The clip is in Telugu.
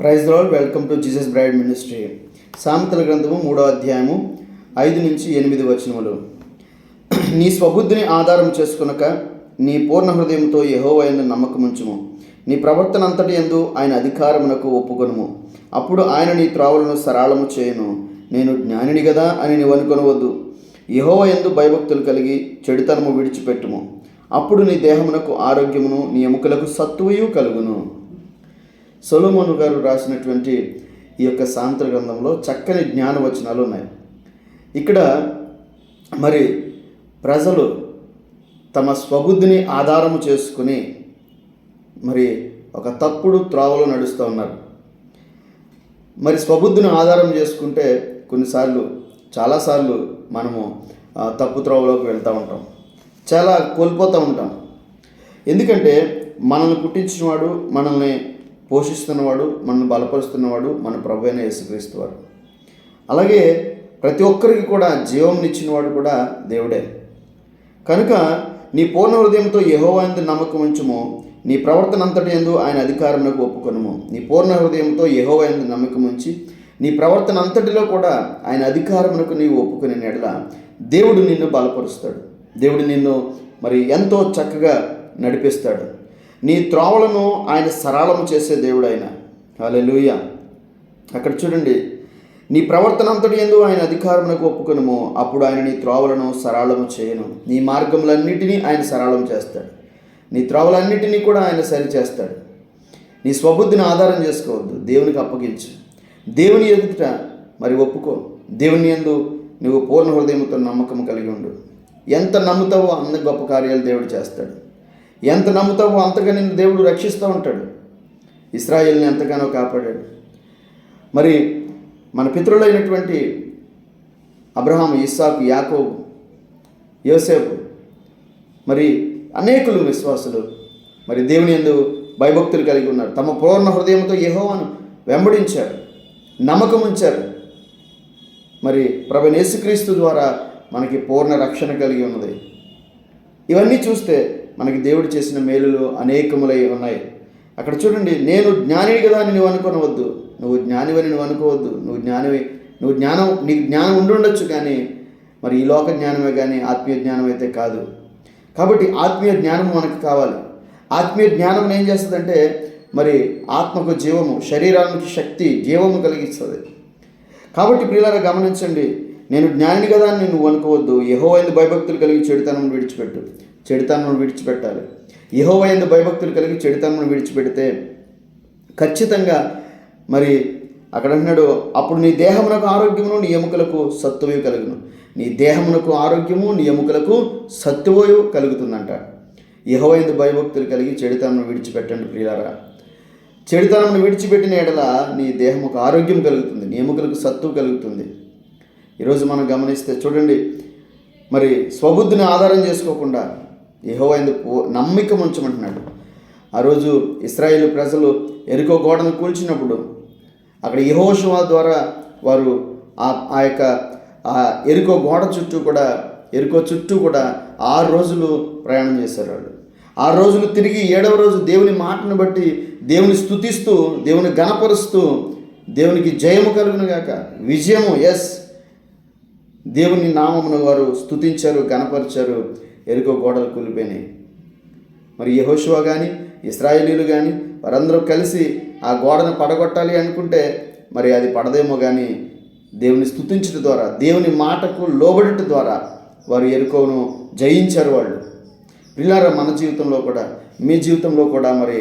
Praise రాల్ welcome to Jesus bride ministry. సామెతల గ్రంథము మూడో అధ్యాయము ఐదు నుంచి ఎనిమిది వచనములు. నీ స్వబుద్ధిని ఆధారం చేసుకునక నీ పూర్ణ హృదయంతో యహోవైన నమ్మకముంచుము. నీ ప్రవర్తన అంతటి ఎందు ఆయన అధికారమునకు ఒప్పుకొనుము. అప్పుడు ఆయన నీ త్రావులను సరళము చేయను. నేను జ్ఞానిని కదా అని నీవు అనుకొనవద్దు. యహోవ ఎందు భయభక్తులు కలిగి చెడుతనము విడిచిపెట్టుము. అప్పుడు నీ దేహమునకు ఆరోగ్యమును నీ ఎముకలకు సత్తువయు కలుగును. సొలోమోను గారు రాసినటువంటి ఈ యొక్క సాంత్ర గ్రంథంలో చక్కని జ్ఞానవచనాలు ఉన్నాయి. ఇక్కడ మరి ప్రజలు తమ స్వబుద్ధిని ఆధారము చేసుకుని మరి ఒక తప్పుడు త్రోవలో నడుస్తూ ఉన్నారు. మరి స్వబుద్ధిని ఆధారం చేసుకుంటే కొన్నిసార్లు చాలాసార్లు మనము తప్పు త్రోవలోకి వెళ్తూ ఉంటాం. చాలా కోల్పోతూ ఉంటాం. ఎందుకంటే మనల్ని పుట్టించినవాడు మనల్ని పోషిస్తున్నవాడు మనల్ని బలపరుస్తున్నవాడు మన ప్రభు అయిన యేసుక్రీస్తు వారు. అలాగే ప్రతి ఒక్కరికి కూడా జీవంనిచ్చినవాడు కూడా దేవుడే. కనుక నీ పూర్ణ హృదయంతో యహోవాందు నమ్మకం ఉంచుము. నీ ప్రవర్తన అంతటి ఎందు ఆయన అధికారంలోకి ఒప్పుకొనుము. నీ పూర్ణ హృదయంతో యహోవాందు నమ్మకం ఉంచి నీ ప్రవర్తన అంతటిలో కూడా ఆయన అధికారమునకు నీవు ఒప్పుకునే నెడల దేవుడు నిన్ను బలపరుస్తాడు. దేవుడు నిన్ను మరి ఎంతో చక్కగా నడిపిస్తాడు. నీ త్రోవలను ఆయన సరళము చేసే దేవుడు ఆయన అలెలుయ అక్కడ చూడండి. నీ ప్రవర్తన అంతటి ఎందు ఆయన అధికారమునకు ఒప్పుకొనుము. అప్పుడు ఆయన నీ త్రోవలను సరళము చేయను. నీ మార్గములన్నిటినీ ఆయన సరళం చేస్తాడు. నీ త్రోవలన్నిటినీ కూడా ఆయన సరి చేస్తాడు నీ స్వబుద్ధిని ఆధారం చేసుకోవద్దు. దేవునికి అప్పగించు. దేవుని ఎదుట మరి ఒప్పుకో. దేవుని ఎందు నువ్వు పూర్ణ హృదయంతో నమ్మకం కలిగి ఉండు. ఎంత నమ్ముతావో అంత గొప్ప కార్యాలు దేవుడు చేస్తాడు. ఎంత నమ్ముతావో అంతగా నిన్ను దేవుడు రక్షిస్తూ ఉంటాడు. ఇస్రాయిల్ని ఎంతగానో కాపాడాడు. మరి మన పితరులైనటువంటి అబ్రహాం ఇస్సాకు యాకోబు యోసేపు మరి అనేకులు విశ్వాసులు మరి దేవుని ఎందు భయభక్తులు కలిగి ఉన్నారు. తమ పూర్ణ హృదయంతో యహోవాను వెంబడించారు నమ్మకం ఉంచారు మరి ప్రభు యేసుక్రీస్తు ద్వారా మనకి పూర్ణ రక్షణ కలిగి ఉన్నది. ఇవన్నీ చూస్తే మనకి దేవుడు చేసిన మేలులు అనేకములై ఉన్నాయి. అక్కడ చూడండి నేను జ్ఞానిని కదా అని నువ్వు అనుకోనవద్దు. నువ్వు జ్ఞానివని నువ్వు అనుకోవద్దు. నువ్వు జ్ఞానివి నువ్వు జ్ఞానం నీకు జ్ఞానం ఉండుండొచ్చు కానీ మరి ఈ లోక జ్ఞానమే కానీ ఆత్మీయ జ్ఞానం అయితే కాదు. కాబట్టి ఆత్మీయ జ్ఞానం మనకు కావాలి. ఆత్మీయ జ్ఞానం ఏం చేస్తుందంటే మరి ఆత్మకు జీవము శరీరానికి శక్తి జీవము కలిగిస్తుంది. కాబట్టి పిల్లలు గమనించండి నేను జ్ఞానిని కదా అని నువ్వు అనుకోవద్దు యహోవైందు భయభక్తులు కలిగి చెడుతనం విడిచిపెట్టు. చెడుతనం విడిచిపెట్టాలి. యహోవైందు భయభక్తులు కలిగి చెడుతనం విడిచిపెడితే ఖచ్చితంగా మరి అక్కడ అంటున్నాడు అప్పుడు నీ దేహమునకు ఆరోగ్యమును నీ ఎముకలకు సత్తువయు కలుగును. నీ దేహమునకు ఆరోగ్యము నీ ఎముకలకు సత్తువయు కలుగుతుందంట. యహోయందు భయభక్తులు కలిగి చెడుతనం విడిచిపెట్టండి ప్రియులారా. చెడుతనం విడిచిపెట్టిన ఎడల నీ దేహముకు ఆరోగ్యం కలుగుతుంది నీ ఎముకలకు సత్తువు కలుగుతుంది. ఈరోజు మనం గమనిస్తే చూడండి మరి స్వబుద్ధిని ఆధారం చేసుకోకుండా ఏహో పూ- నమ్మిక ఉంచమంటున్నాడు. ఆ రోజు ఇస్రాయేల్ ప్రజలు ఎరుకో గోడను కూల్చినప్పుడు అక్కడ యహోషువా ద్వారా వారు ఆ ఆ యొక్క ఆ ఎరుకో గోడ చుట్టూ కూడా ఎరుకో చుట్టూ కూడా ఆరు రోజులు ప్రయాణం చేశారు వాళ్ళు. ఆరు రోజులు తిరిగి ఏడవ రోజు దేవుని మాటను బట్టి దేవుని స్థుతిస్తూ దేవుని గణపరుస్తూ దేవునికి జయము కలుగునుగాక విజయము ఎస్ దేవుని నామమును వారు స్తుతించారు గణపరిచారు ఎరుకో గోడలు కూలిపోయినాయి మరి యహోషువ కానీ ఇస్రాయేలీలు కానీ వారందరూ కలిసి ఆ గోడను పడగొట్టాలి అనుకుంటే మరి అది పడదేమో కానీ దేవుని స్తుతించడం ద్వారా దేవుని మాటకు లోబడట ద్వారా వారు ఎరుకోను జయించారు వాళ్ళు. పిల్లర మన జీవితంలో కూడా మీ జీవితంలో కూడా మరి